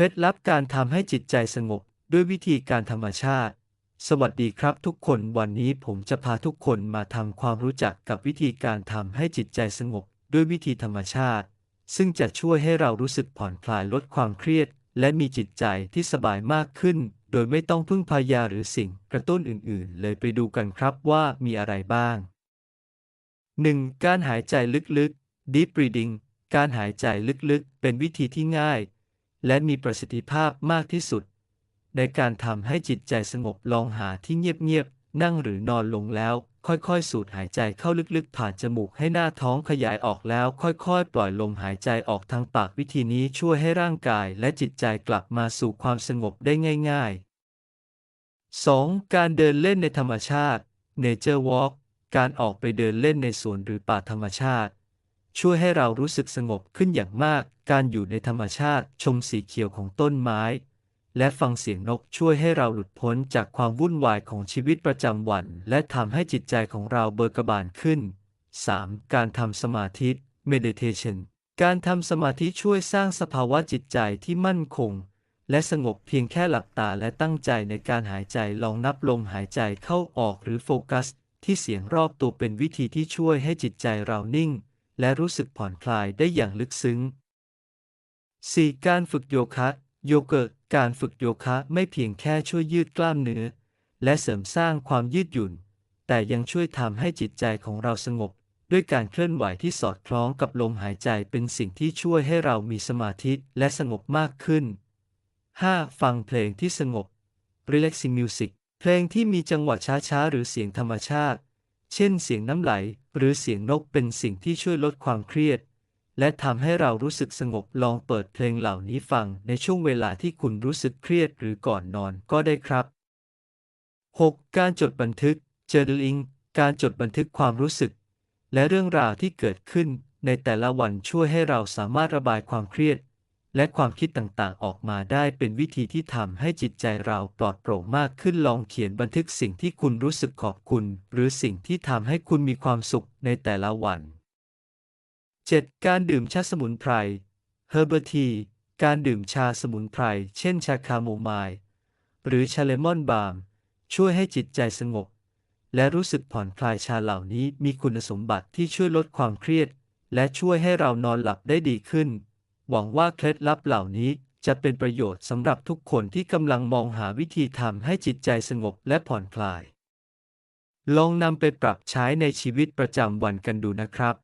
ล็ดลับการทำให้จิตใจสงบด้วยวิธีการธรรมชาติ สวัสดีครับทุกคนวันนี้ผมจะพาทุกคนมาทำความรู้จักกับวิธีการทำให้จิตใจสงบด้วยวิธีธรรมชาติ ซึ่งจะช่วยให้เรารู้สึกผ่อนคลายลดความเครียด และมีจิตใจที่สบายมากขึ้น โดยไม่ต้องพึ่งพายาหรือสิ่งกระตุ้นอื่น ๆ เลยไปดูกันครับว่ามีอะไรบ้าง 1. การหายใจลึกๆ deep breathing การหายใจลึกๆ เป็นวิธีที่ง่าย และมีประสิทธิภาพมากที่สุด ในการทำให้จิตใจสงบลองหาที่เงียบๆ นั่งหรือนอนลงแล้ว ค่อยๆ สูดหายใจเข้าลึกๆ ผ่านจมูกให้หน้าท้องขยายออกแล้ว ค่อยๆ ปล่อยลมหายใจออกทางปากวิธีนี้ช่วยให้ร่างกายและจิตใจกลับมาสู่ความสงบได้ง่าย ๆ 2. การเดินเล่นในธรรมชาติ Nature Walk การออกไปเดินเล่นในสวนหรือป่าธรรมชาติ ช่วยให้เรารู้สึกสงบขึ้นอย่างมาก การอยู่ในธรรมชาติชมสีเขียวของต้นไม้ และฟังเสียงนกช่วยให้เราหลุดพ้นจากความวุ่นวายของชีวิตประจำวัน และทำให้จิตใจของเราเบิกบานขึ้น 3. การทำสมาธิ meditation การทำสมาธิช่วยสร้างสภาวะจิตใจที่มั่นคง และสงบเพียงแค่หลับตาและตั้งใจในการหายใจลองนับลมหายใจเข้าออกหรือโฟกัส ที่เสียงรอบตัวเป็นวิธีที่ช่วยให้จิตใจเรานิ่ง และรู้สึกผ่อนคลายได้อย่างลึกซึ้ง 4. การฝึกโยคะ โยเกิร์ตการฝึกโยคะไม่เพียงแค่ช่วยยืดกล้ามเนื้อ และเสริมสร้างความยืดหยุ่น แต่ยังช่วยทำให้จิตใจของเราสงบ ด้วยการเคลื่อนไหวที่สอดคล้องกับลมหายใจเป็นสิ่งที่ช่วยให้เรามีสมาธิและสงบมากขึ้น 5. ฟังเพลงที่สงบ relaxing music เพลงที่มีจังหวะช้าๆ หรือเสียงธรรมชาติ เช่นเสียงน้ำไหล หรือเสียงนกเป็นสิ่งที่ช่วยลดความเครียด และทำให้เรารู้สึกสงบลองเปิดเพลงเหล่านี้ฟังในช่วงเวลาที่คุณรู้สึกเครียดหรือก่อนนอนก็ได้ครับ 6. การจดบันทึก journaling การจดบันทึกความรู้สึก และเรื่องราวที่เกิดขึ้นในแต่ละวันช่วยให้เราสามารถระบายความเครียด และความคิดต่างๆ ออกมาได้เป็นวิธีที่ทำให้จิตใจเราปลอดโปร่งมากขึ้นลองเขียนบันทึกสิ่งที่คุณรู้สึกขอบคุณ หรือสิ่งที่ทำให้คุณมีความสุขในแต่ละวัน 7. การดื่มชาสมุนไพร Herbal Tea การดื่มชาสมุนไพร เช่นชาคาโมไมล์หรือชาเลมอนบาล์มช่วยให้จิตใจสงบ และรู้สึกผ่อนคลายชาเหล่านี้มีคุณสมบัติที่ช่วยลดความเครียด และช่วยให้เรานอนหลับได้ดีขึ้น หวังว่าเคล็ดลับเหล่านี้จะเป็นประโยชน์สำหรับทุกคนที่กำลังมองหาวิธีทำให้จิตใจสงบและผ่อนคลาย ลองนำไปปรับใช้ในชีวิตประจำวันกันดูนะครับ